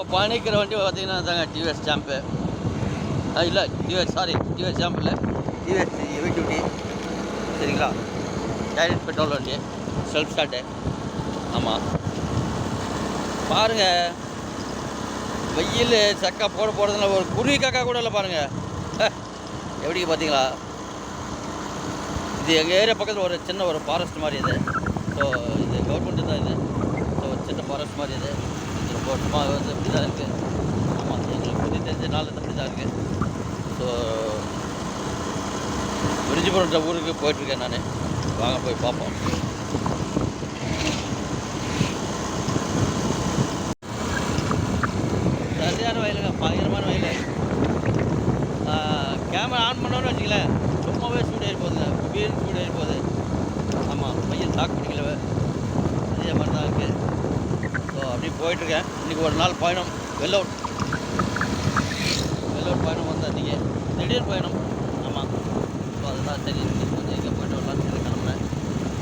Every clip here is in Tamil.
இப்போ பயணிக்கிற வண்டி பார்த்தீங்கன்னா தாங்க டிவிஎஸ் ஜாம்பு இல்லை டிவிஎஸ் சாரி டிவிஎஸ் ஜாம்ப் இல்லை. டிவிஎஸ் ஹெவி டியூட்டி சரிங்களா? டைரக்ட் பெட்ரோல் வண்டி. செல்ஃப் ஸ்டார்ட்டு ஆமாம் பாருங்கள் வெயில் சக்கா போட போகிறதுல ஒரு குருவி காக்கா கூட இல்லை பாருங்கள் எப்படி பார்த்தீங்களா? இது எங்கள் ஏரியா பக்கத்தில் ஒரு சின்ன ஒரு ஃபாரஸ்ட் மாதிரி இது. ஸோ இது கவர்மெண்ட்டு தான் இது. ஸோ சின்ன ஃபாரஸ்ட் மாதிரி இது. இது ரொம்ப வந்து இப்படி தான் இருக்குது ஆமாம் எங்களுக்கு புத்தி தெரிஞ்ச நாள் இப்படி தான் இருக்குது ஸோ விரிஞ்சிபுரம் ஊருக்கு போயிட்டுருக்கேன் நான். வாங்க போய் பார்ப்போம். சரியான வயலுங்க பயங்கரமான வயல். கேமரா ஆன் பண்ணோன்னு வச்சுங்களேன் சும்மாவே சூடாகி போகுதுங்க. வீடு சூடாகி போகுது. ஆமாம் பையன் தாக்கு பிடிக்கல. அதே மாதிரி தான் இருக்குது அப்படியே போயிட்டுருக்கேன். இன்றைக்கி ஒரு நாள் பயணம். வெள்ளவுட் வெள்ளவுட் பயணம் வந்தால் இன்றைக்கி திடீர் பயணம். ஆமாம் ஸோ அதுதான் சரி. இன்றைக்கி கொஞ்சம் இங்கே போயிட்டு வரலாம்னு சொல்லி கிளம்புறேன்.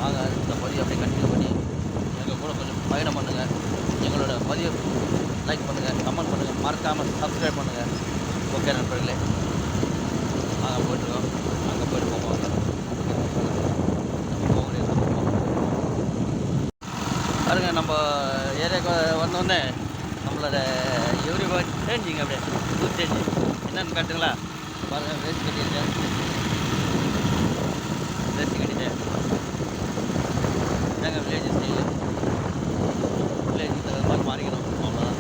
வாங்க இந்த பதிவு அப்படியே கண்டினியூ பண்ணி எங்கள் கூட கொஞ்சம் பயணம் பண்ணுங்கள் எங்களோட பதிவு லைக் பண்ணுங்கள் கமெண்ட் பண்ணுங்கள் மறக்காமல் சப்ஸ்கிரைப் பண்ணுங்கள் ஓகே நண்பர்களே. நாங்கள் போயிட்டுருக்கோம் அங்கே போயிட்டு போவோம். பாருங்கள் நம்ம ஏரியாவுக்கு வந்தோடனே நம்மளோட எவ்ரி ஒன் சேஞ்சிங் அப்படியே ஃபுட் சேஞ்சிங் என்னென்னு காட்டுங்களா? பாருங்கள் வேஸ்ட் கட்டியிருக்கேன் வேஸ்ட் கட்டிட்டேன் இதாங்க வில்லேஜ் ஸ்டைலு வில்லேஜ் தகுந்த மாதிரி மாறிக்கணும். அவ்வளோதான்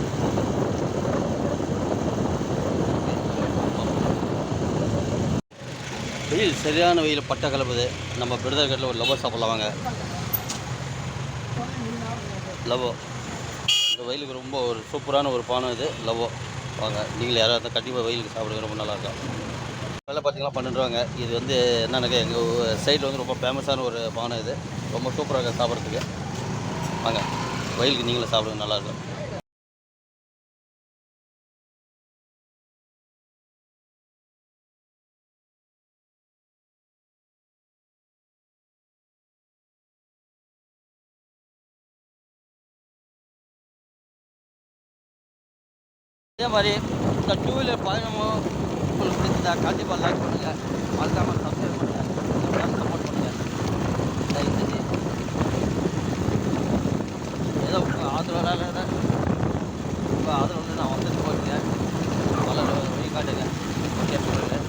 வெயில் சரியான வெயில் பட்டை கலப்புது. நம்ம பிரதர் கட்டில் ஒரு லவர் சாப்பிடலாம் வாங்க லவோ. இந்த வெயிலுக்கு ரொம்ப ஒரு சூப்பரான ஒரு பானம் இது லவோ. வாங்க நீங்களே யாராவது கண்டிப்பாக வெயிலுக்கு சாப்பிடுங்க ரொம்ப நல்லா வேலை பார்த்தீங்கன்னா பண்ணிடுவாங்க இது வந்து என்னன்னாக்கா எங்கள் சைடில் வந்து ரொம்ப ஃபேமஸான ஒரு பானம் இது. ரொம்ப சூப்பராக இருக்கும் சாப்பிட்றதுக்கு. வாங்க வெயிலுக்கு நீங்களும் சாப்பிடுங்க நல்லாயிருக்கும் அதே மாதிரி இந்த டூ வீலர் பயணமும் உங்களுக்கு பிடிச்சதா கண்டிப்பாக லைக் பண்ணுங்கள் மறக்காமல் சப்ஸ்கிரைப் பண்ணுங்கள் சப்போர்ட் பண்ணுங்கள் தயவு செஞ்சு ஏதோ உங்கள் ஆதரவாக உங்கள் ஆதரவு வந்து நான் வந்துட்டு போயிருக்கேன் வளர வழி காட்டுங்க. ஓகே சொல்லுங்கள்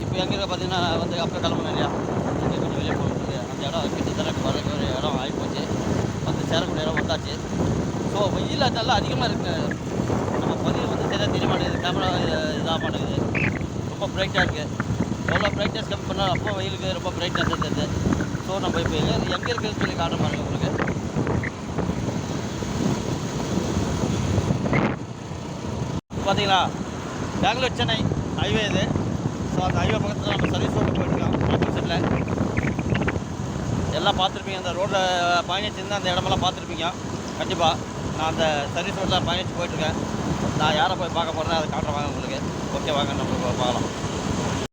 இப்போ எங்கே பார்த்தீங்கன்னா வந்து அப்போ கிளம்புனேன் இல்லையா கொஞ்சம் வெளியே போகணும் அந்த இடம் இருக்குது வரக்கு ஒரு இடம் ஆகிப்போச்சு வந்து சேரக்கூடிய இடம் வந்தாச்சு ஸோ வெயில் நல்லா அதிகமாக இருக்குது நம்ம பதிவு வந்து சரியாக தெரிய மாட்டேங்குது கேமரா இதாக மாட்டேங்குது ரொம்ப பிரைட்டாக இருக்குது எவ்வளோ பிரைட்னஸ் கம்மி பண்ணால் அப்போ வெயிலுக்கு ரொம்ப பிரைட்னஸ் இருந்தது ஸோ நம்ம இப்போ எங்கே எங்கே இருக்குதுன்னு சொல்லி காட்ட பாருங்க உங்களுக்கு. பார்த்தீங்களா பெங்களூர் சென்னை ஹைவே இது. ஸோ அந்த ஹைவே பக்கத்தில் நம்ம சர்வீஸ் ரோடு போயிட்டுருக்கோம். ஆப்போசிட்டில் எல்லாம் பார்த்துருப்பீங்க. அந்த ரோட்டில் பயணிச்சிருந்தால் அந்த இடமெல்லாம் பார்த்துருப்பீங்க. கண்டிப்பாக நான் அந்த சர்வீஸ் ரோட்டில் பயணிச்சு போயிட்டுருக்கேன் நான் யாரை போய் பார்க்க போகிறேன் அதை காட்டுறேன் வாங்க உங்களுக்கு. ஓகே வாங்க நம்ம பார்க்கலாம்.